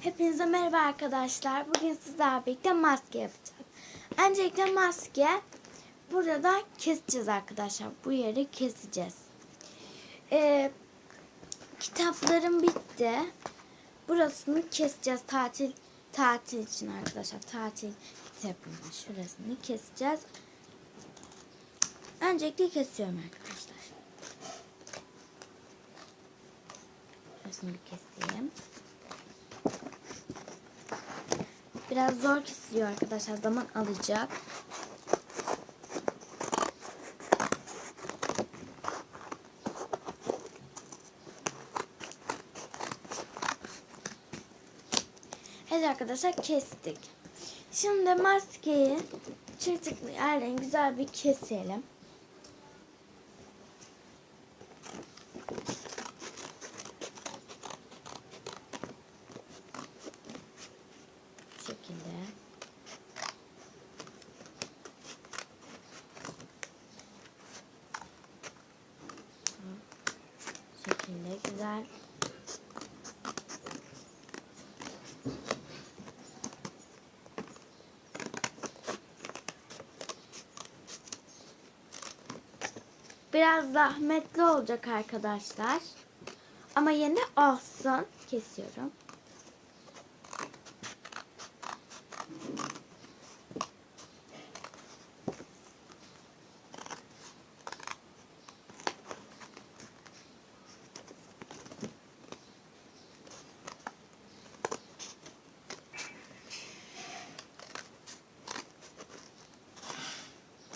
Hepinize merhaba arkadaşlar. Bugün sizlerle birlikte maske yapacağız. Öncelikle maske burada keseceğiz arkadaşlar. Bu yeri keseceğiz. Ee, kitaplarım bitti. Burasını keseceğiz tatil tatil için arkadaşlar. Tatil kitabının şurasını keseceğiz. Öncelikle kesiyorum arkadaşlar. Şurasını keseyim. Biraz zor kesiliyor arkadaşlar. Zaman alacak. Evet arkadaşlar kestik. Şimdi maskeyi çırtıklı yerden güzel bir keselim. Bu şekilde. Bu şekilde güzel. Biraz zahmetli olacak arkadaşlar. Ama yine olsun. Kesiyorum.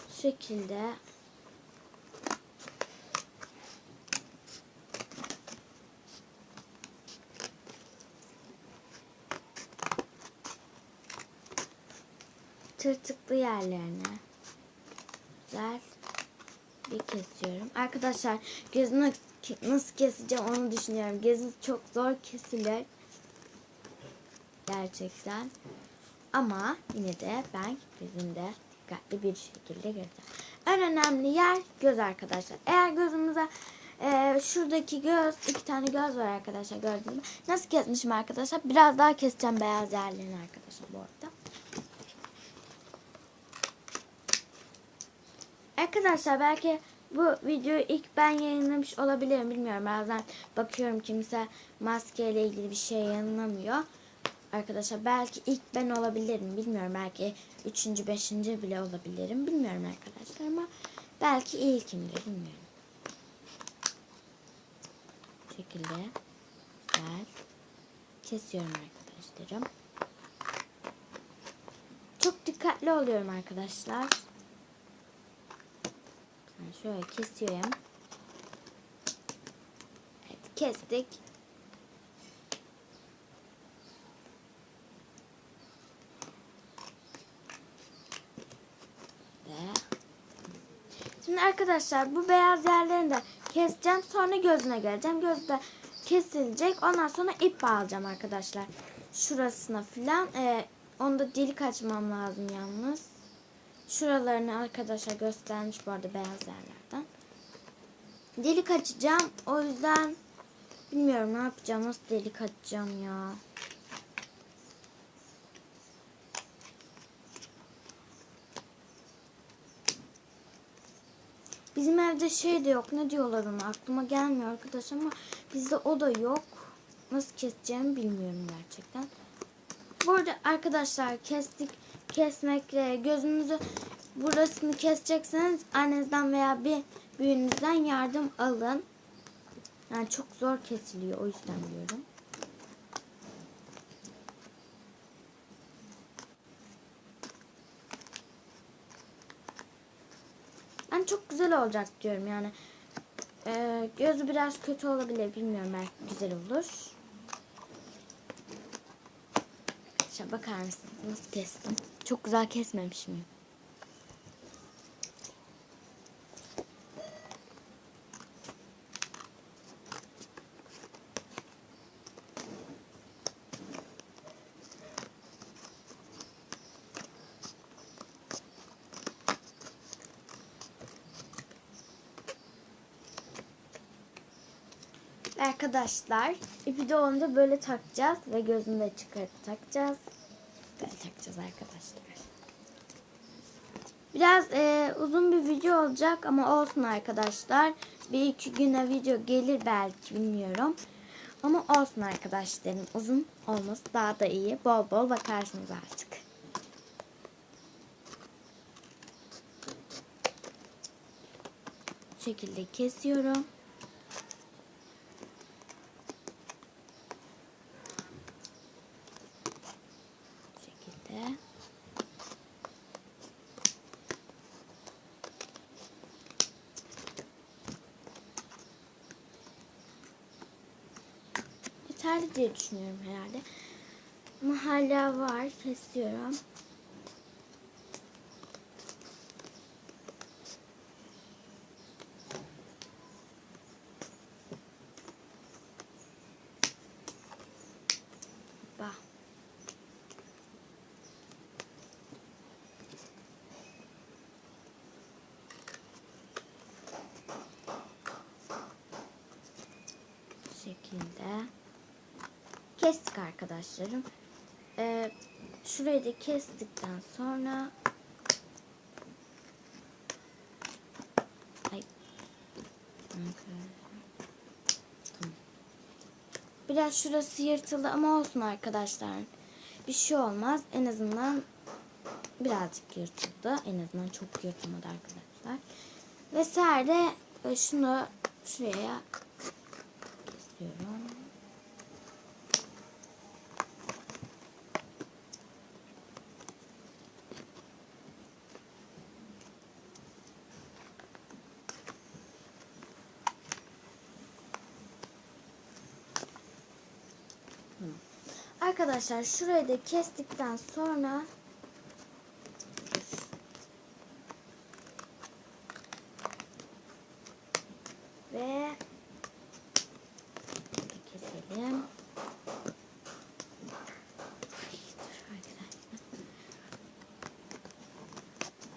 Şu şekilde tırtıklı yerlerine güzel bir kesiyorum. Arkadaşlar gözünü nasıl keseceğim onu düşünüyorum. Gözünüz çok zor kesilir. Gerçekten. Ama yine de ben gözümde dikkatli bir şekilde göreceğim. En önemli yer göz arkadaşlar. Eğer gözümüze e, şuradaki göz, iki tane göz var arkadaşlar gördüğünüz gibi. Nasıl kesmişim arkadaşlar? Biraz daha keseceğim beyaz yerlerini arkadaşlar bu arada. Arkadaşlar belki bu videoyu ilk ben yayınlamış olabilirim bilmiyorum. Bazen bakıyorum kimse maskeyle ilgili bir şey yayınlamıyor. Arkadaşlar belki ilk ben olabilirim bilmiyorum. Belki üçüncü, beşinci bile olabilirim bilmiyorum arkadaşlar ama belki ilkimdir bilmiyorum. Bu şekilde güzel kesiyorum arkadaşlarım. Çok dikkatli oluyorum arkadaşlar. Yani şöyle kesiyorum. Evet, kestik. Şimdi arkadaşlar bu beyaz yerlerini de keseceğim. Sonra gözüne geleceğim. Gözde kesilecek. Ondan sonra ip bağlayacağım arkadaşlar. Şurasına filan. Ee, onda delik açmam lazım yalnız. Şuralarını arkadaşlar göstermiş bu arada beyaz yerlerden. Delik açacağım. O yüzden bilmiyorum ne yapacağım. Nasıl delik açacağım ya. Bizim evde şey de yok. Ne diyorlar ona? Aklıma gelmiyor arkadaş ama bizde o da yok. Nasıl keseceğimi bilmiyorum gerçekten. Bu arada arkadaşlar kestik kesmekle gözünüzü burasını kesecekseniz annenizden veya bir büyüğünüzden yardım alın. Yani çok zor kesiliyor o yüzden diyorum. Ben çok güzel olacak diyorum yani. Ee, gözü biraz kötü olabilir bilmiyorum belki güzel olur. Arkadaşlar bakar mısınız nasıl kestim? Çok güzel kesmemiş Arkadaşlar ipi de onda böyle takacağız ve gözünü de çıkarıp takacağız. Böyle takacağız arkadaşlar. Biraz e, uzun bir video olacak ama olsun arkadaşlar. Bir iki güne video gelir belki bilmiyorum. Ama olsun arkadaşlarım. Uzun olması daha da iyi. Bol bol bakarsınız artık. Şekilde kesiyorum. Bu şekilde. Yeterli düşünüyorum herhalde. Ama hala var. Kesiyorum. Şekilde kestik arkadaşlarım. Ee, şurayı da kestikten sonra Ay. Biraz şurası yırtıldı ama olsun arkadaşlar. Bir şey olmaz. En azından birazcık yırtıldı. En azından çok yırtılmadı arkadaşlar. Ve serde e, şunu şuraya kesiyorum. Arkadaşlar şurayı da kestikten sonra ve keselim.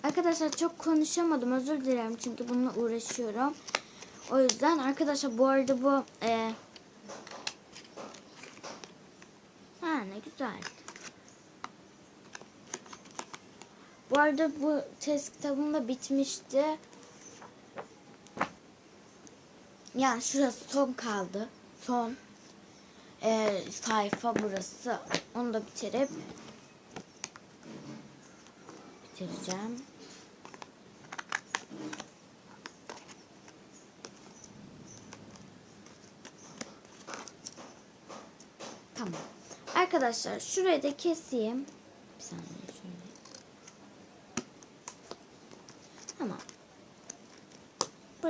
Arkadaşlar çok konuşamadım özür dilerim çünkü bununla uğraşıyorum. O yüzden arkadaşlar bu arada bu e, Ha ne güzel. Arada bu test kitabım da bitmişti. Yani şurası son kaldı. Son ee, sayfa burası. Onu da bitirip bitireceğim. Tamam. Arkadaşlar şurayı da keseyim. Bir saniye şöyle. Tamam.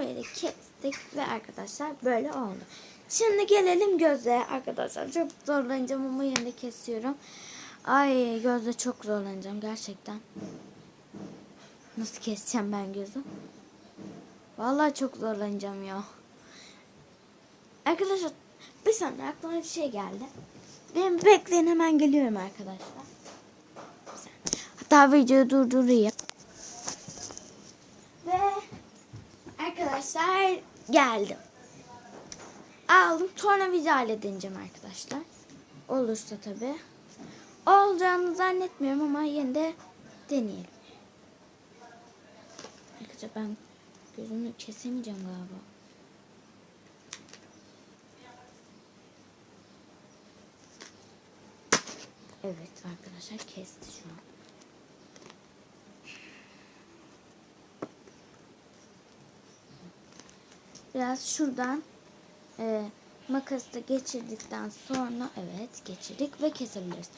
Da kestik ve arkadaşlar böyle oldu. Şimdi gelelim göze arkadaşlar. Çok zorlanacağım ama de kesiyorum. Ay gözde çok zorlanacağım gerçekten. Nasıl keseceğim ben gözü? Vallahi çok zorlanacağım ya. Arkadaşlar bir saniye aklıma bir şey geldi. Benim bekleyin hemen geliyorum arkadaşlar. Hatta videoyu durdurayım. Ve arkadaşlar geldim. Aldım sonra video halledeceğim arkadaşlar. Olursa tabi. Olacağını zannetmiyorum ama yine de deneyelim. Arkadaşlar ben gözümü kesemeyeceğim galiba. Evet arkadaşlar kesti şu an. Biraz şuradan e, makası geçirdikten sonra evet geçirdik ve kesebiliriz.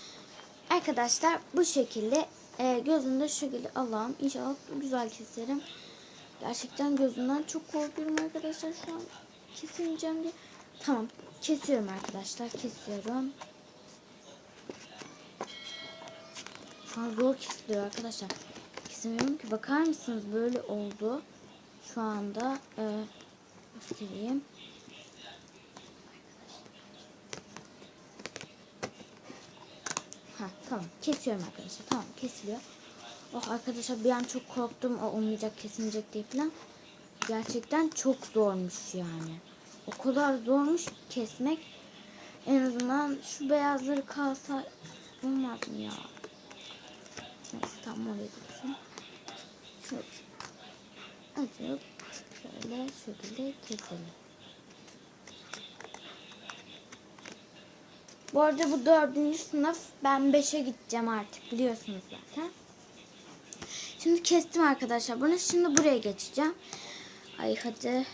Arkadaşlar bu şekilde e, gözümde şu şekilde Allah'ım inşallah güzel keserim. Gerçekten gözümden çok korkuyorum arkadaşlar şu an kesemeyeceğim diye. Tamam kesiyorum arkadaşlar kesiyorum. Şu an zor kesiliyor arkadaşlar. Kesemiyorum ki. Bakar mısınız? Böyle oldu. Şu anda e, göstereyim. Ha tamam. Kesiyorum arkadaşlar. Tamam kesiliyor. Oh arkadaşlar bir an çok korktum. O olmayacak kesilmeyecek diye falan. Gerçekten çok zormuş yani. o kadar zormuş kesmek. En azından şu beyazları kalsa olmaz mı ya? Neyse tam oraya dursun. Şöyle açıp şöyle şöyle keselim. Bu arada bu dördüncü sınıf. Ben beşe gideceğim artık biliyorsunuz zaten. Şimdi kestim arkadaşlar bunu. Şimdi buraya geçeceğim. Ay hadi.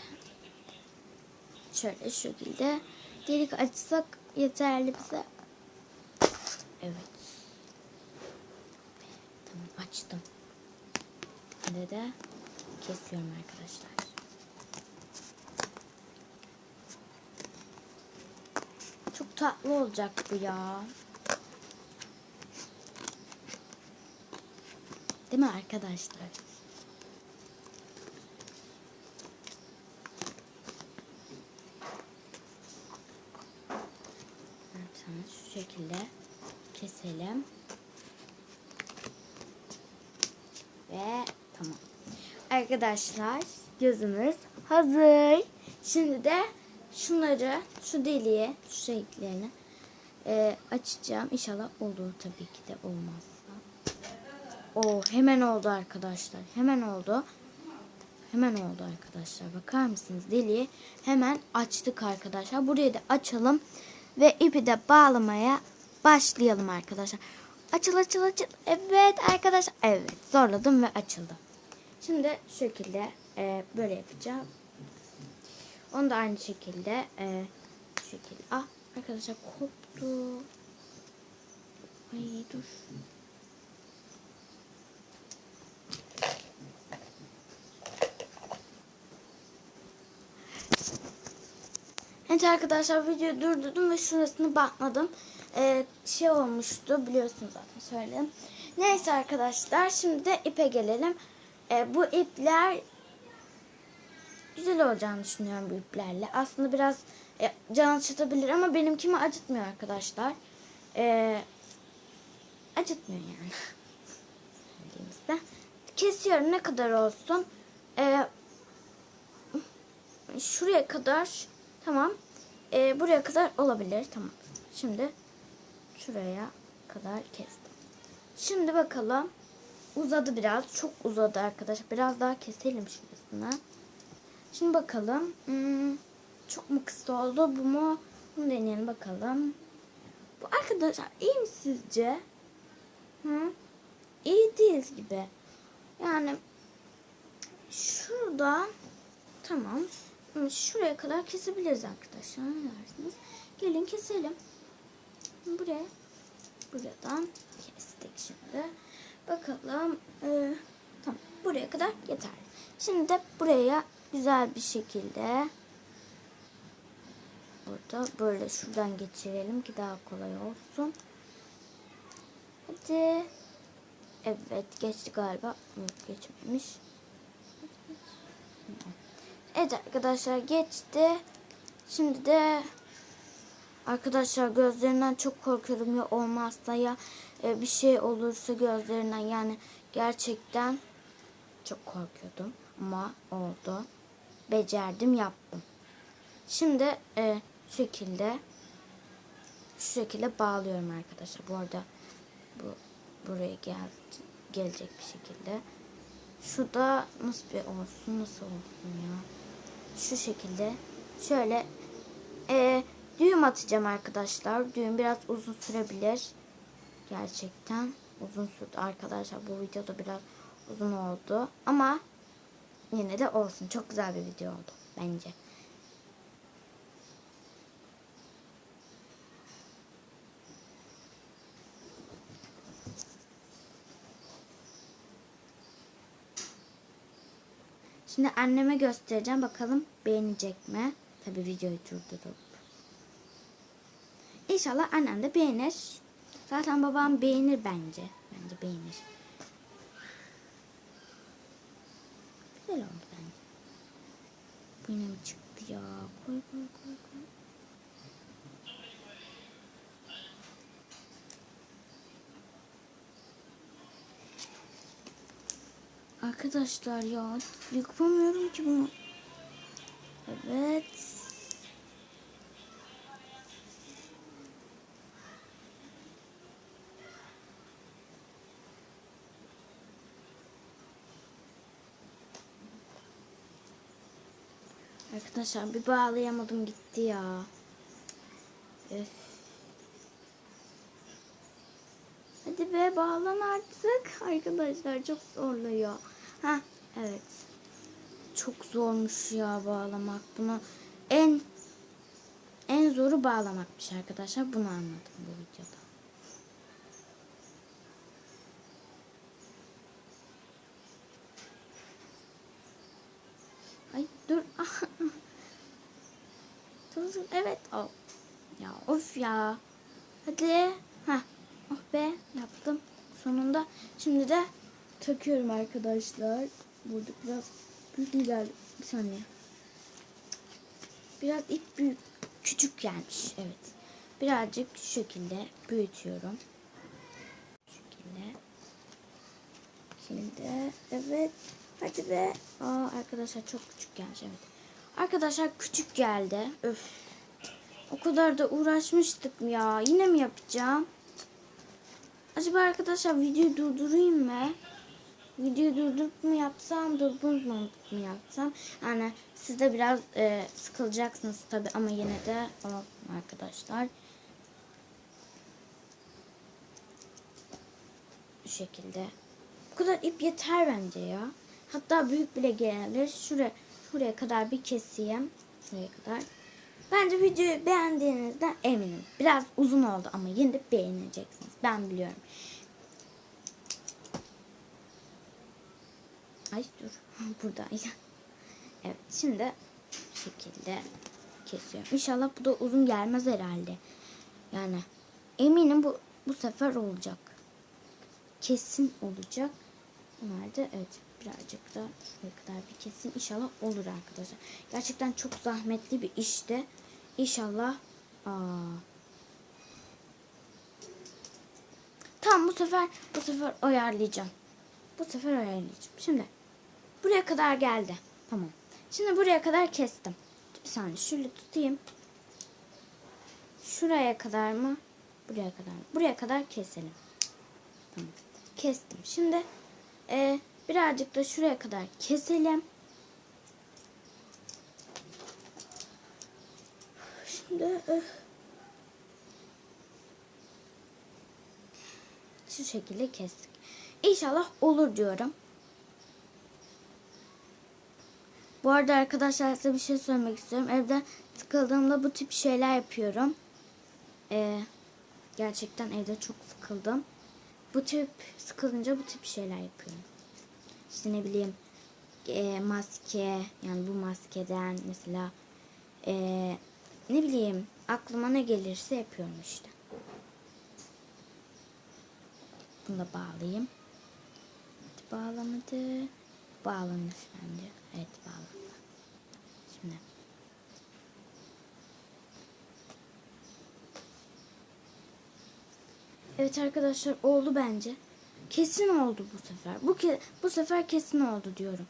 Şöyle şu şekilde. Delik açsak yeterli bize. Evet. Tamam açtım. Şimdi de kesiyorum arkadaşlar. Çok tatlı olacak bu ya. Değil mi arkadaşlar? Sana şu şekilde keselim. Ve tamam. Arkadaşlar gözümüz hazır. Şimdi de şunları şu deliğe şu şekillerini e, açacağım. İnşallah olur tabii ki de olmazsa. O hemen oldu arkadaşlar. Hemen oldu. Hemen oldu arkadaşlar. Bakar mısınız? Deliği hemen açtık arkadaşlar. Burayı da açalım ve ipi de bağlamaya başlayalım arkadaşlar. Açıl açıl açıl. Evet arkadaşlar. Evet zorladım ve açıldı. Şimdi şu şekilde e, böyle yapacağım. Onu da aynı şekilde e, şu şekilde. Ah arkadaşlar koptu. Ay dur. Evet arkadaşlar videoyu durdurdum ve şurasını bantladım. Ee, şey olmuştu biliyorsunuz zaten söyledim. Neyse arkadaşlar şimdi de ipe gelelim. Ee, bu ipler güzel olacağını düşünüyorum bu iplerle. Aslında biraz e, can acıtabilir ama benimkimi acıtmıyor arkadaşlar. Ee, acıtmıyor yani. Söylediğimizde. Kesiyorum ne kadar olsun. Ee, şuraya kadar tamam. Ee, buraya kadar olabilir. Tamam. Şimdi şuraya kadar kestim. Şimdi bakalım. Uzadı biraz. Çok uzadı arkadaşlar. Biraz daha keselim şurasını. Şimdi bakalım. Hmm, çok mu kısa oldu? Bu mu? Bunu deneyelim bakalım. Bu arkadaşlar iyi mi sizce? Hı? İyi değil gibi. Yani şurada tamam. Şuraya kadar kesebiliriz arkadaşlar. Ne dersiniz? Gelin keselim. Buraya buradan kestik şimdi. Bakalım. Ee, tamam. Buraya kadar yeterli. Şimdi de buraya güzel bir şekilde burada böyle şuradan geçirelim ki daha kolay olsun. Hadi. Evet geçti galiba. Geçmemiş. Evet arkadaşlar geçti. Şimdi de arkadaşlar gözlerinden çok korkuyorum ya olmazsa ya e, bir şey olursa gözlerinden yani gerçekten çok korkuyordum ama oldu. Becerdim yaptım. Şimdi e, şu şekilde şu şekilde bağlıyorum arkadaşlar. Bu arada bu buraya gel gelecek bir şekilde. Şu da nasıl bir olsun nasıl olsun ya. Şu şekilde şöyle e, düğüm atacağım arkadaşlar. Düğüm biraz uzun sürebilir. Gerçekten uzun sürdü arkadaşlar. Bu videoda biraz uzun oldu. Ama yine de olsun. Çok güzel bir video oldu bence. Şimdi anneme göstereceğim. Bakalım beğenecek mi? Tabi videoyu durdurup. İnşallah annem de beğenir. Zaten babam beğenir bence. Bence beğenir. Güzel oldu bence. Bu yine çıktı ya? Koy koy koy koy. Arkadaşlar ya yapamıyorum ki bunu. Evet. Arkadaşlar bir bağlayamadım gitti ya. Öf. Hadi be bağlan artık. Arkadaşlar çok zorluyor. Ha evet. Çok zormuş ya bağlamak. Bunu en en zoru bağlamakmış arkadaşlar. Bunu anladım bu videoda. Ay dur. Dur. Evet. Oh. Ya of ya. Hadi. Ha. Oh be yaptım. Sonunda. Şimdi de takıyorum arkadaşlar. Burada biraz büyük geldi? Bir saniye. Biraz ip büyük. Küçük gelmiş. Evet. Birazcık şu şekilde büyütüyorum. Şu şekilde. Şimdi evet. Hadi be. Aa arkadaşlar çok küçük gelmiş evet. Arkadaşlar küçük geldi. Öf. O kadar da uğraşmıştık ya. Yine mi yapacağım? Acaba arkadaşlar videoyu durdurayım mı? Videoyu durdurup mu yapsam, durdurmadan mı yapsam? Yani siz de biraz e, sıkılacaksınız tabi ama yine de olsun arkadaşlar. Bu şekilde. Bu kadar ip yeter bence ya. Hatta büyük bile gelir. Şuraya, şuraya kadar bir keseyim. Şuraya kadar. Bence videoyu beğendiğinizden eminim. Biraz uzun oldu ama yine de beğeneceksiniz. Ben biliyorum. Ay dur. Buradaydı. Evet şimdi bu şekilde kesiyorum. İnşallah bu da uzun gelmez herhalde. Yani eminim bu bu sefer olacak. Kesin olacak. Bunlar da evet birazcık da şuraya kadar bir kesin inşallah olur arkadaşlar. Gerçekten çok zahmetli bir işti. İnşallah aa. Tamam bu sefer bu sefer ayarlayacağım. Bu sefer ayarlayacağım. Şimdi buraya kadar geldi. Tamam. Şimdi buraya kadar kestim. Bir saniye şöyle tutayım. Şuraya kadar mı? Buraya kadar? Buraya kadar keselim. Tamam. Kestim. Şimdi e, birazcık da şuraya kadar keselim. Şimdi e, şu şekilde kestik. İnşallah olur diyorum. Bu arada arkadaşlar size bir şey söylemek istiyorum. Evde sıkıldığımda bu tip şeyler yapıyorum. Ee, gerçekten evde çok sıkıldım. Bu tip sıkılınca bu tip şeyler yapıyorum. İşte ne bileyim e, maske yani bu maskeden mesela e, ne bileyim aklıma ne gelirse yapıyorum işte. Bunu da bağlayayım. Bağlamadı. Bağlanmış bence. Evet bağlandı. Şimdi. Evet arkadaşlar oldu bence. Kesin oldu bu sefer. Bu ke bu sefer kesin oldu diyorum.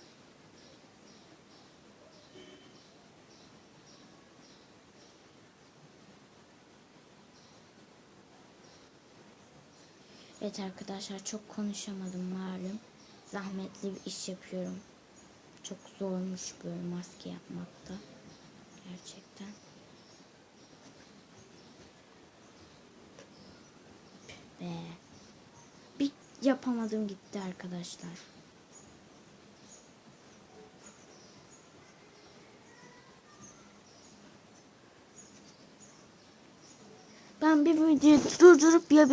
Evet arkadaşlar çok konuşamadım malum. Zahmetli bir iş yapıyorum. Çok zormuş böyle maske yapmakta. Gerçekten. Be. Bir yapamadım gitti arkadaşlar. Ben bir videoyu durdurup ya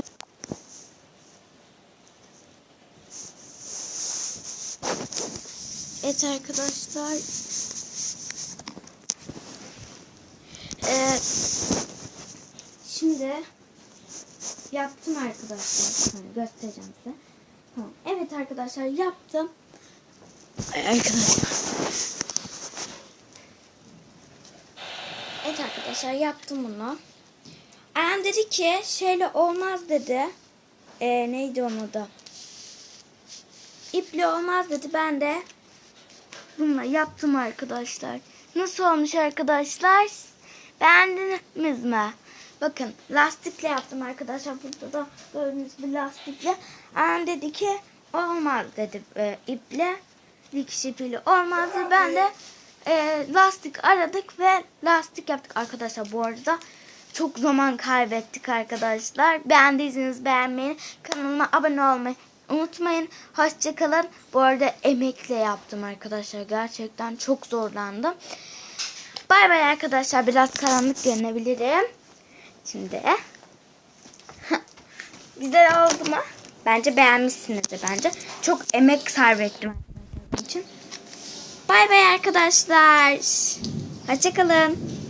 Evet arkadaşlar. Ee, şimdi yaptım arkadaşlar. Göstereceğim size. Tamam. Evet arkadaşlar yaptım. Ay, arkadaşlar. Evet arkadaşlar yaptım bunu. Annem dedi ki şeyle olmaz dedi. Ee, neydi onun adı? İple olmaz dedi. Ben de bununla yaptım arkadaşlar. Nasıl olmuş arkadaşlar? Beğendiniz mi? Bakın lastikle yaptım arkadaşlar. Burada da gördüğünüz bir lastikle. Annem dedi ki olmaz dedi e, iple. Dikiş ipiyle olmaz. Ben de e, lastik aradık ve lastik yaptık arkadaşlar bu arada. Çok zaman kaybettik arkadaşlar. Beğendiyseniz beğenmeyi, kanalıma abone olmayı unutmayın. Hoşçakalın. Bu arada emekle yaptım arkadaşlar. Gerçekten çok zorlandım. Bay bay arkadaşlar. Biraz karanlık görünebilirim. Şimdi güzel oldu mu? Bence beğenmişsinizdir bence. Çok emek sarf ettim için. Bay bay arkadaşlar. Hoşçakalın.